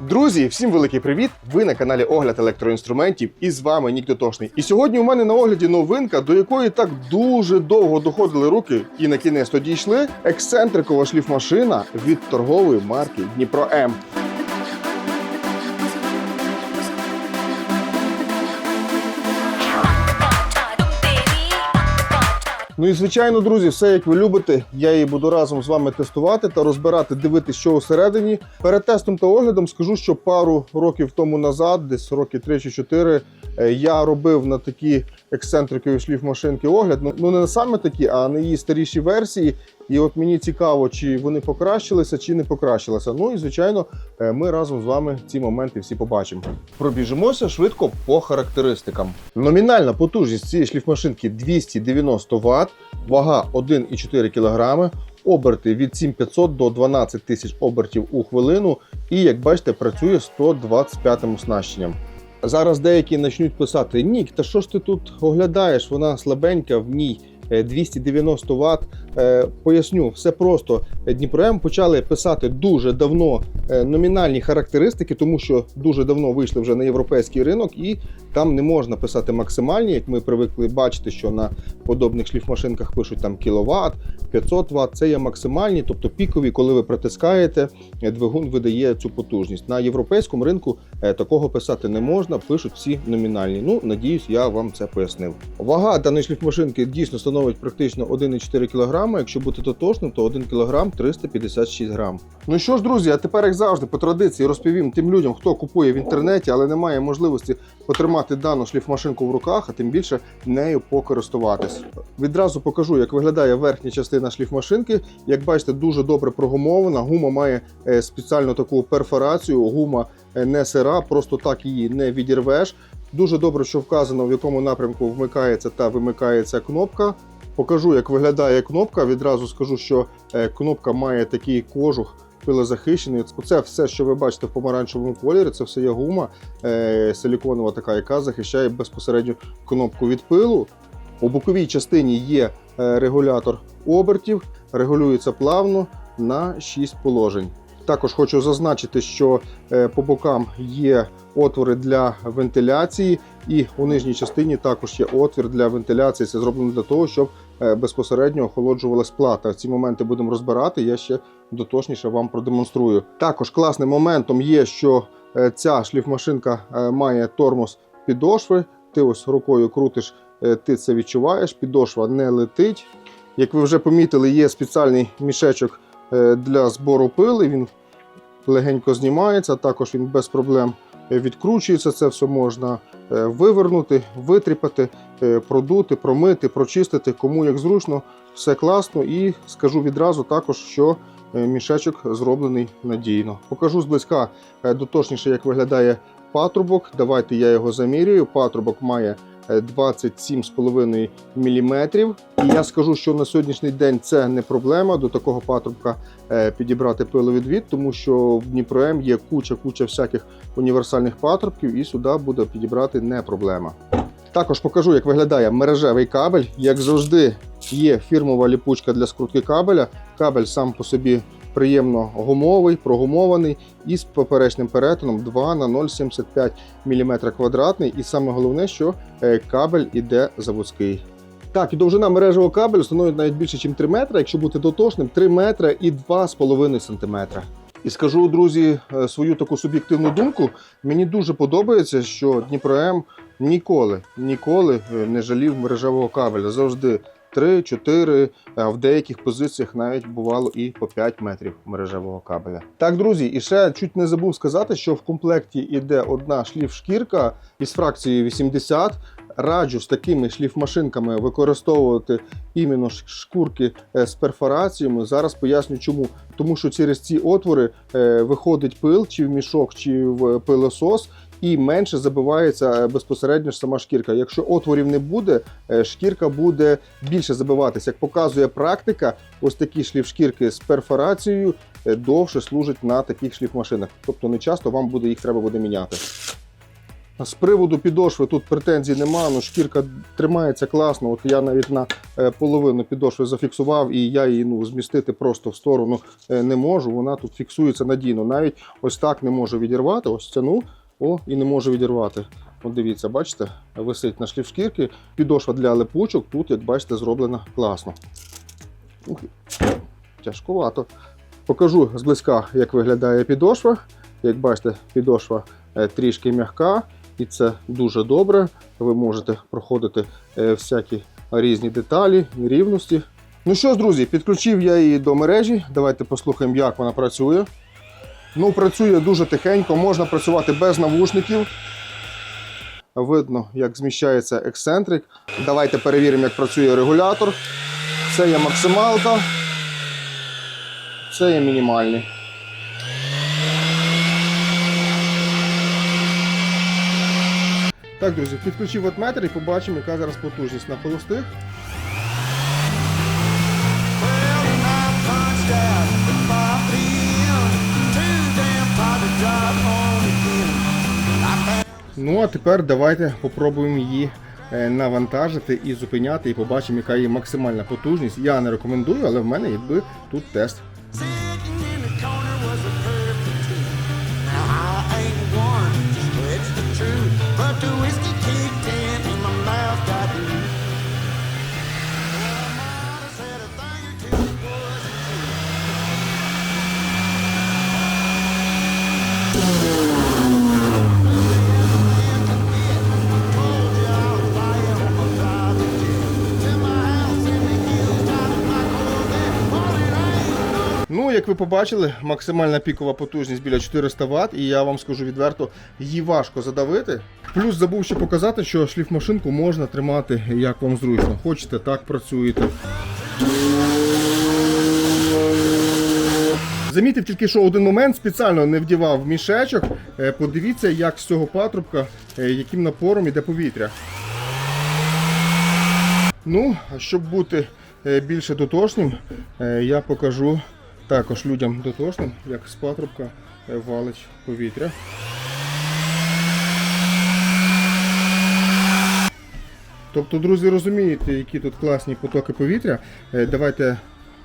Друзі, всім великий привіт! Ви на каналі Огляд електроінструментів і з вами Нік Дотошний. І сьогодні у мене на огляді новинка, до якої так дуже довго доходили руки, і на кінець то дійшли. Ексцентрикова шліфмашина від торгової марки Дніпро М. Ну і звичайно, друзі, все як ви любите. Я її буду разом з вами тестувати та розбирати, дивитися, що усередині. Перед тестом та оглядом скажу, що пару років тому назад, десь роки 3 чи 4, е, я робив на такі ексцентрикові шліфмашинки огляд. Ну, ну не саме такі, а на її старіші версії. І от мені цікаво, чи вони покращилися, чи не покращилися. Ну і звичайно, е, ми разом з вами ці моменти всі побачимо. Пробіжимося швидко по характеристикам. Номінальна потужність цієї шліфмашинки 290 Вт, вага 1,4 кг, оберти від 7500 до 12 тисяч обертів у хвилину. І як бачите, працює 125 оснащенням. Зараз деякі почнуть писати: Нік, та що ж ти тут оглядаєш? Вона слабенька, в ній 290 Вт. Е, Поясню, все просто. Дніпром почали писати дуже давно е, номінальні характеристики, тому що дуже давно вийшли вже на європейський ринок, і там не можна писати максимальні, як ми привикли бачити, що на подобних шліфмашинках пишуть там кіловат, 500 Вт. Це є максимальні, тобто пікові, коли ви притискаєте, е, двигун видає цю потужність. На європейському ринку е, такого писати не можна, пишуть всі номінальні. Ну, надіюсь, я вам це пояснив. Вага даної шліфмашинки дійсно становить практично 1,4 кг. Якщо бути дотошним, то 1 кг 356 грам. Ну що ж, друзі, а тепер, як завжди, по традиції розповім тим людям, хто купує в інтернеті, але не має можливості потримати дану шліфмашинку в руках, а тим більше нею покористуватись. Відразу покажу, як виглядає верхня частина шліфмашинки. Як бачите, дуже добре прогумована. Гума має е, спеціальну таку перфорацію. Гума е, не сира, просто так її не відірвеш. Дуже добре, що вказано, в якому напрямку вмикається та вимикається кнопка. Покажу, як виглядає кнопка. Відразу скажу, що е, кнопка має такий кожух пилозахищений. Оце все, що ви бачите в помаранчевому кольорі, це все є гума е, силіконова, така, яка захищає безпосередньо кнопку від пилу. У боковій частині є е, регулятор обертів, регулюється плавно на 6 положень. Також хочу зазначити, що е, по бокам є отвори для вентиляції, і у нижній частині також є отвір для вентиляції. Це зроблено для того, щоб е, безпосередньо охолоджувалась плата. Ці моменти будемо розбирати. Я ще дотошніше вам продемонструю. Також класним моментом є, що е, ця шліфмашинка має тормоз підошви. Ти ось рукою крутиш, ти це відчуваєш, підошва не летить. Як ви вже помітили, є спеціальний мішечок для збору пили. Він легенько знімається, також він без проблем е, відкручується. Це все можна е, вивернути, витріпати, е, продути, промити, прочистити. Кому як зручно, все класно. І скажу відразу також, що е, мішечок зроблений надійно. Покажу зблизька е, дотошніше, як виглядає патрубок. Давайте я його замірюю. Патрубок має е, 27,5 мм. І я скажу, що на сьогоднішній день це не проблема до такого патрубка е, підібрати пиловідвід, тому що в Дніпром є куча-куча всяких універсальних патрубків, і сюди буде підібрати не проблема. Також покажу, як виглядає мережевий кабель. Як завжди, є фірмова ліпучка для скрутки кабеля. Кабель сам по собі приємно гумовий, прогумований із поперечним перетином 2 на 0,75 мм квадратний. І саме головне, що е, кабель іде заводський. Так, і довжина мережевого кабелю становить навіть більше, ніж 3 метри. Якщо бути дотошним, 3 метри і 2,5 см. І скажу, друзі, е, свою таку суб'єктивну думку. Мені дуже подобається, що Дніпром ніколи, ніколи е, не жалів мережевого кабеля. Завжди 3-4, а в деяких позиціях навіть бувало і по 5 метрів мережевого кабеля. Так, друзі, і ще чуть не забув сказати, що в комплекті йде одна шліф-шкірка із фракцією 80. Раджу з такими шліфмашинками використовувати іменно шкурки е, з перфораціями. Зараз поясню чому. Тому що через ці отвори е, виходить пил, чи в мішок, чи в пилосос, і менше забивається е, безпосередньо ж сама шкірка. Якщо отворів не буде, е, шкірка буде більше забиватися. Як показує практика, ось такі шліфшкірки з перфорацією е, довше служать на таких шліфмашинах. Тобто не часто вам буде їх треба буде міняти. З приводу підошви тут претензій нема, ну шкірка тримається класно. От я навіть на половину підошви зафіксував, і я її ну, змістити просто в сторону не можу. Вона тут фіксується надійно. Навіть ось так не можу відірвати. Ось тяну, о, і не можу відірвати. От дивіться, бачите, висить на шліф шкірки. Підошва для липучок тут, як бачите, зроблена класно. Ух, тяжкувато. Покажу зблизька, як виглядає підошва. Як бачите, підошва е, трішки м'яка, і це дуже добре. Ви можете проходити е, всякі різні деталі, нерівності. Ну що ж, друзі, підключив я її до мережі. Давайте послухаємо, як вона працює. Ну, працює дуже тихенько, можна працювати без навушників. Видно, як зміщається ексцентрик. Давайте перевіримо, як працює регулятор. Це є максималка. Це є мінімальний. Так, друзі, підключив ватметр і побачимо, яка зараз потужність на холостих. Ну, а тепер давайте попробуємо її е, навантажити і зупиняти, і побачимо, яка її максимальна потужність. Я не рекомендую, але в мене якби тут тест. whiskey як ви побачили, максимальна пікова потужність біля 400 Вт, і я вам скажу відверто, її важко задавити. Плюс забув ще показати, що шліфмашинку можна тримати як вам зручно. Хочете, так працюєте. Замітив тільки, що один момент спеціально не вдівав мішечок. Е, Подивіться, як з цього патрубка, е, яким напором іде повітря. Ну, а щоб бути е, більше дотошним, е, я покажу також людям дотошним, як з патрубка е, валить повітря. Тобто, друзі, розумієте, які тут класні потоки повітря. Е, Давайте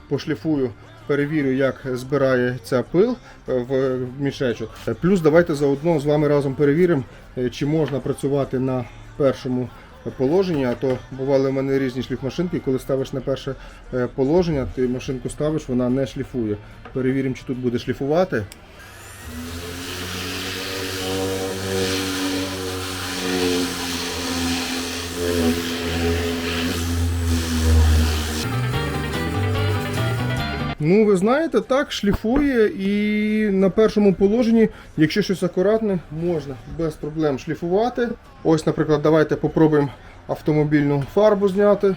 пошліфую, перевірю, як збирається пил е, в мішечок. Плюс давайте заодно з вами разом перевіримо, чи можна працювати на першому положенні. А то бували в мене різні шліфмашинки. Коли ставиш на перше е, положення, ти машинку ставиш, вона не шліфує. Перевіримо, чи тут буде шліфувати. Ну, ви знаєте, так, шліфує і на першому положенні, якщо щось акуратне, можна без проблем шліфувати. Ось, наприклад, давайте попробуємо автомобільну фарбу зняти.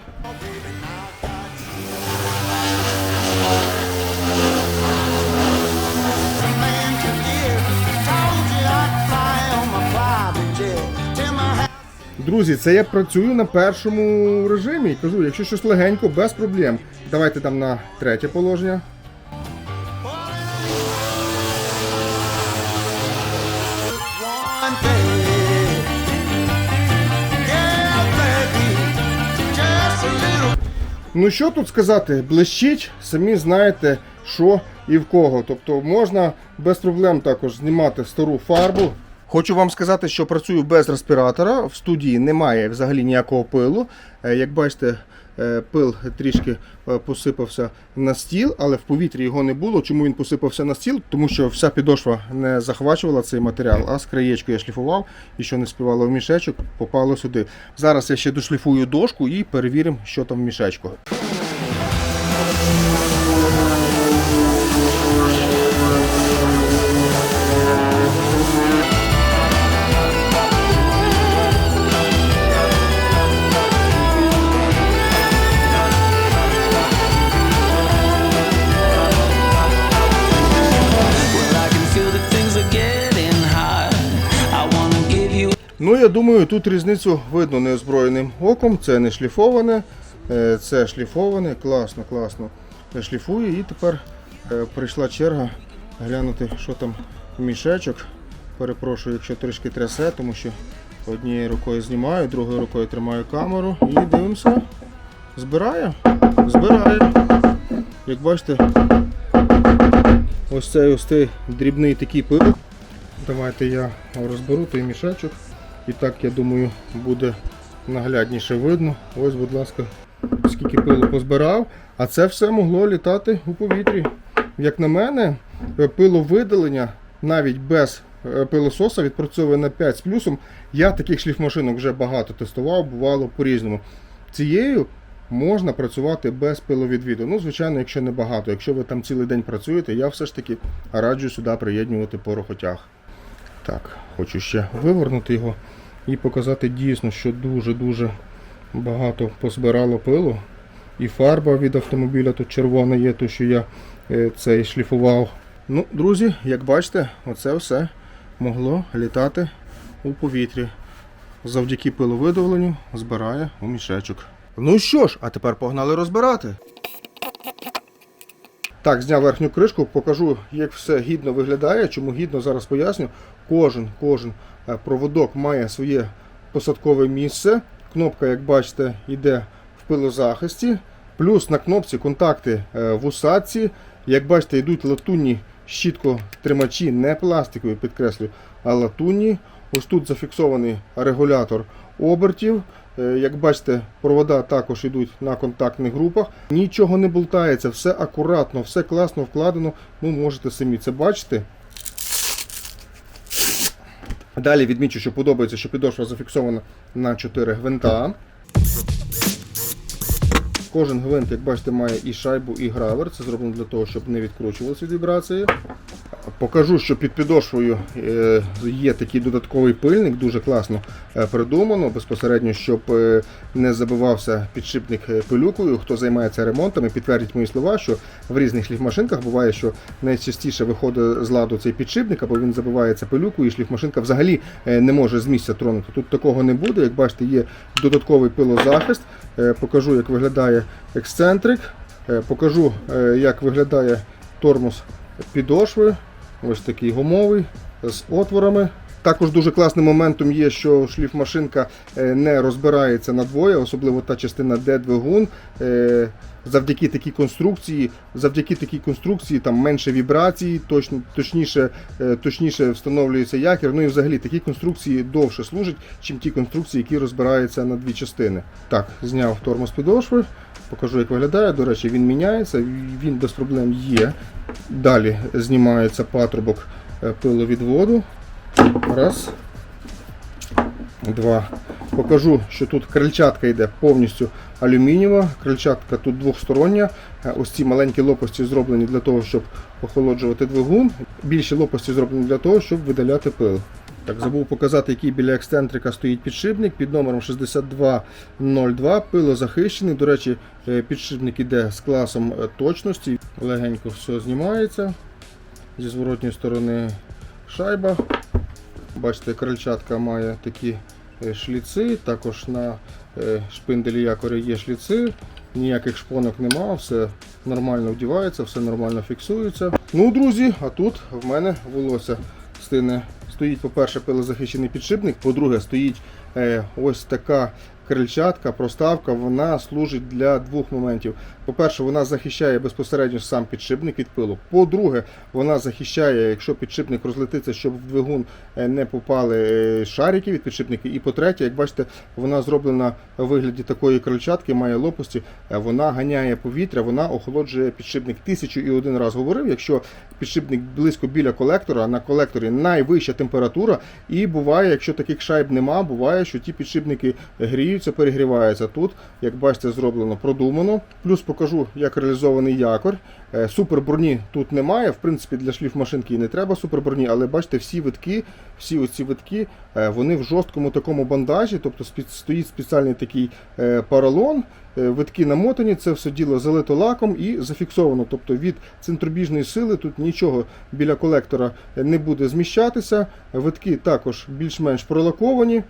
Друзі, це я працюю на першому режимі. Кажу, якщо щось легенько, без проблем. Давайте там на третє положення. Ну що тут сказати, блищить, самі знаєте, що і в кого. Тобто можна без проблем також знімати стару фарбу. Хочу вам сказати, що працюю без респіратора. В студії немає взагалі ніякого пилу. Е, Як бачите, е, пил трішки е, посипався на стіл, але в повітрі його не було. Чому він посипався на стіл? Тому що вся підошва не захвачувала цей матеріал, а з краєчку я шліфував і що не співало в мішечок, попало сюди. Зараз я ще дошліфую дошку і перевіримо, що там в мішечку. Я думаю, тут різницю видно неозброєним оком. Це не шліфоване, е, це шліфоване, класно, класно шліфує. І тепер е, прийшла черга глянути, що там мішечок. Перепрошую, якщо трішки трясе, тому що однією рукою знімаю, другою рукою тримаю камеру і дивимося. Збирає. Збирає. Як бачите, ось цей ось цей дрібний такий пил. Давайте я розберу той мішечок. І так, я думаю, буде наглядніше видно. Ось, будь ласка, скільки пилу позбирав. А це все могло літати у повітрі. Як на мене, е, пиловидалення навіть без е, пилососа відпрацьовує на 5 з плюсом. Я таких шліфмашинок вже багато тестував, бувало по-різному. Цією можна працювати без пиловідвіду. Ну, звичайно, якщо не багато. Якщо ви там цілий день працюєте, я все ж таки раджу сюди приєднувати порохотяг. Так, хочу ще вивернути його і показати дійсно, що дуже-дуже багато позбирало пилу. І фарба від автомобіля тут червона є, то що я е, цей шліфував. Ну, друзі, як бачите, оце все могло літати у повітрі. Завдяки пиловидавленню збирає у мішечок. Ну що ж, а тепер погнали розбирати. Так, зняв верхню кришку, покажу, як все гідно виглядає. Чому гідно, зараз поясню. Кожен, кожен е, проводок має своє посадкове місце. Кнопка, як бачите, йде в пилозахисті. Плюс на кнопці контакти е, в усадці. Як бачите, йдуть латунні щіткотримачі, не пластикові, підкреслю, а латунні. Ось тут зафіксований регулятор обертів. Е, Як бачите, провода також йдуть на контактних групах. Нічого не болтається, все акуратно, все класно вкладено. Ну, можете самі це бачити. Далі відмічу, що подобається, що підошва зафіксована на 4 гвинта. Кожен гвинт, як бачите, має і шайбу, і гравер. Це зроблено для того, щоб не відкручувалися від вібрації. Покажу, що під підошвою е, є такий додатковий пильник, дуже класно е, придумано, безпосередньо, щоб е, не забивався підшипник пилюкою. Хто займається ремонтами, підтвердить мої слова, що в різних шліфмашинках буває, що найчастіше виходить з ладу цей підшипник, або він забивається пилюкою, і шліфмашинка взагалі не може з місця тронути. Тут такого не буде. Як бачите, є додатковий пилозахист. Покажу, як виглядає ексцентрик. Покажу, як виглядає тормоз підошви. Ось такий гумовий з отворами. Також дуже класним моментом є, що шліфмашинка е, не розбирається на двоє, особливо та частина, де двигун. Е, Завдяки такій конструкції, завдяки такій конструкції там менше вібрацій, точно, точніше, е, точніше встановлюється якір. Ну і взагалі такі конструкції довше служать, чим ті конструкції, які розбираються на дві частини. Так, зняв тормоз підошви, покажу, як виглядає. До речі, він міняється, він без проблем є. Далі знімається патрубок е, пиловідводу. Раз. Два. Покажу, що тут крильчатка йде повністю алюмінієва. Крильчатка тут двохстороння. Е, Ось ці маленькі лопасті зроблені для того, щоб охолоджувати двигун. Більші лопасті зроблені для того, щоб видаляти пил. Так, забув показати, який біля ексцентрика стоїть підшипник під номером 6202. Пилозахищений. До речі, е, підшипник іде з класом е, точності. Легенько все знімається. Зі зворотньої сторони шайба. Бачите, крильчатка має такі е, шліци, також на шпинделі якоря є шліци, ніяких шпонок нема, все нормально вдівається, все нормально фіксується. Ну, друзі, а тут в мене волосся стине. Стоїть, по-перше, пилозахищений підшипник, по-друге, стоїть е, ось така крильчатка, проставка, вона служить для двох моментів. По-перше, вона захищає безпосередньо сам підшипник від пилу. По-друге, вона захищає, якщо підшипник розлетиться, щоб в двигун е, не попали е, шарики від підшипника. І по-третє, як бачите, вона зроблена у вигляді такої крильчатки, має лопасті, е, вона ганяє повітря, вона охолоджує підшипник. Тисячу і один раз говорив, якщо підшипник близько біля колектора, на колекторі найвища температура, і буває, якщо таких шайб нема, буває, що ті підшипники гріються, перегріваються. Тут, як бачите, зроблено продумано. Плюс покажу, як реалізований якорь. Е, Суперброні тут немає. В принципі, для шліфмашинки і не треба суперброні, але бачите, всі витки, всі оці витки, е, вони в жорсткому такому бандажі, тобто стоїть спеціальний такий е, поролон. Витки намотані, це все діло залито лаком і зафіксовано. Тобто від центробіжної сили тут нічого біля колектора не буде зміщатися. Витки також більш-менш пролаковані.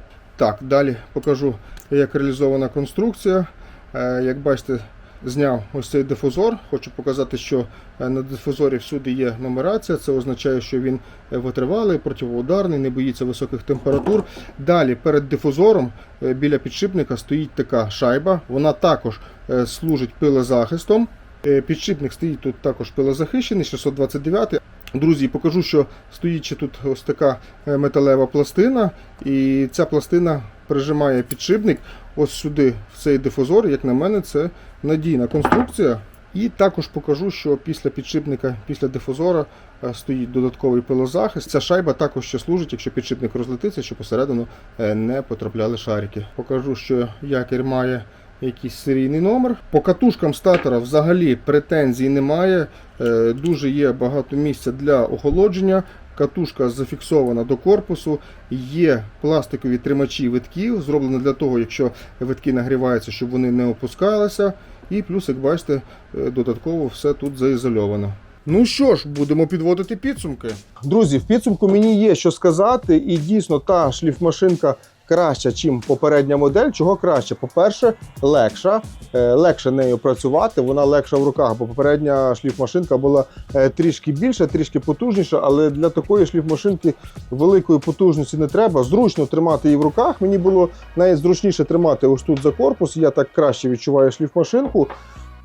Так, далі покажу, як реалізована конструкція. Е, Як бачите, зняв ось цей дифузор. Хочу показати, що е, на дифузорі всюди є нумерація. Це означає, що він е, витривалий, противоударний, не боїться високих температур. Далі перед дифузором біля підшипника стоїть така шайба. Вона також служить пилезахистом. Е, Підшипник стоїть тут також пилозахищений, 629. Друзі, покажу, що стоїть ще тут ось така е, металева пластина, і ця пластина прижимає підшипник ось сюди, в цей дифузор. Як на мене, це надійна конструкція. І також покажу, що після підшипника, після дифузора е, стоїть додатковий пилозахист. Ця шайба також ще служить, якщо підшипник розлетиться, щоб посередину е, не потрапляли шарики. Покажу, що якір має якийсь серійний номер. По катушкам статора взагалі претензій немає. Е, Дуже є багато місця для охолодження. Катушка зафіксована до корпусу, є пластикові тримачі витків, зроблено для того, якщо витки нагріваються, щоб вони не опускалися. І плюс, як бачите, е, додатково все тут заізольовано. Ну що ж, будемо підводити підсумки. Друзі, в підсумку мені є що сказати, і дійсно та шліфмашинка краща, ніж попередня модель. Чого краще? По-перше, легша. Е, Легше нею працювати, вона легша в руках, бо попередня шліфмашинка була е, трішки більша, трішки потужніша, але для такої шліфмашинки великої потужності не треба. Зручно тримати її в руках. Мені було навіть зручніше тримати ось тут за корпус. Я так краще відчуваю шліфмашинку.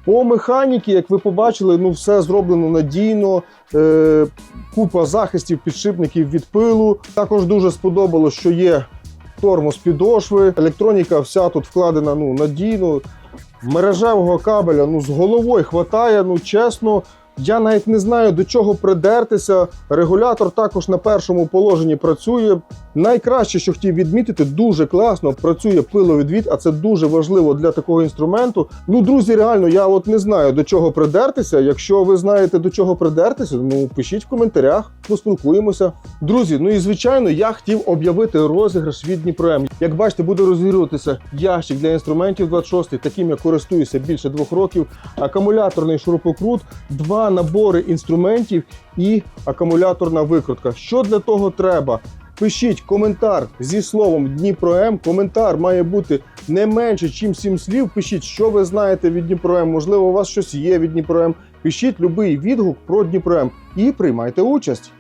По механіки, як ви побачили, ну все зроблено надійно. Е, купа захистів, підшипників від пилу. Також дуже сподобалось, що є тормоз підошви. Електроніка вся тут вкладена ну, надійно. Мережевого кабеля ну, з головою хватає, ну чесно. Я навіть не знаю до чого придертися. Регулятор також на першому положенні працює. Найкраще, що хотів відмітити, дуже класно працює пиловідвід, а це дуже важливо для такого інструменту. Ну, друзі, реально, я от не знаю до чого придертися. Якщо ви знаєте до чого придертися, ну пишіть в коментарях, поспілкуємося. Друзі, ну і звичайно, я хотів об'явити розіграш від Дніпром. Як бачите, буде розігруватися ящик для інструментів 26, таким я користуюся більше двох років. Акумуляторний шурупокрут, набори інструментів і акумуляторна викрутка. Що для того треба? Пишіть коментар зі словом Дніпром. Коментар має бути не менше, ніж 7 слів. Пишіть, що ви знаєте від Дніпром. Можливо, у вас щось є від Дніпром. Пишіть будь-який відгук про Дніпром і приймайте участь.